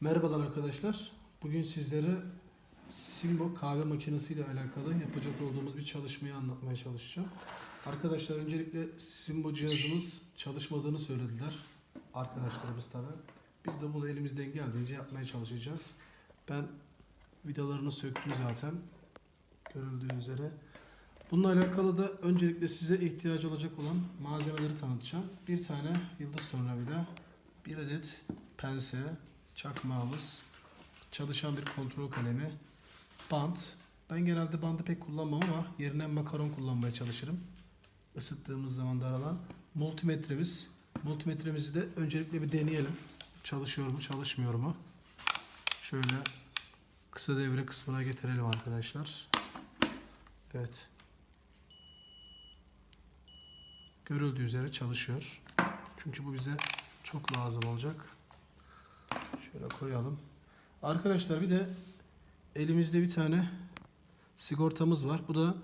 Merhabalar arkadaşlar. Bugün sizlere Simbo kahve makinesi ile alakalı yapacak olduğumuz bir çalışmayı anlatmaya çalışacağım. Arkadaşlar öncelikle Simbo cihazımız çalışmadığını söylediler. Arkadaşlarımız tabi. Biz de bunu elimizden geldiğince yapmaya çalışacağız. Ben vidalarını söktüm zaten. Görüldüğü üzere. Bununla alakalı da öncelikle size ihtiyacı olacak olan malzemeleri tanıtacağım. Bir tane yıldız tornavida, bir adet pense, çakmağımız, çalışan bir kontrol kalemi, bant. Ben genelde bandı pek kullanmam ama yerine makaron kullanmaya çalışırım. Isıttığımız zaman da aralan. Multimetremiz. Multimetremizi de öncelikle bir deneyelim. Çalışıyor mu, çalışmıyor mu? Şöyle kısa devre kısmına getirelim arkadaşlar. Evet. Görüldüğü üzere çalışıyor. Çünkü bu bize çok lazım olacak. Şöyle koyalım. Arkadaşlar bir de elimizde bir tane sigortamız var. Bu da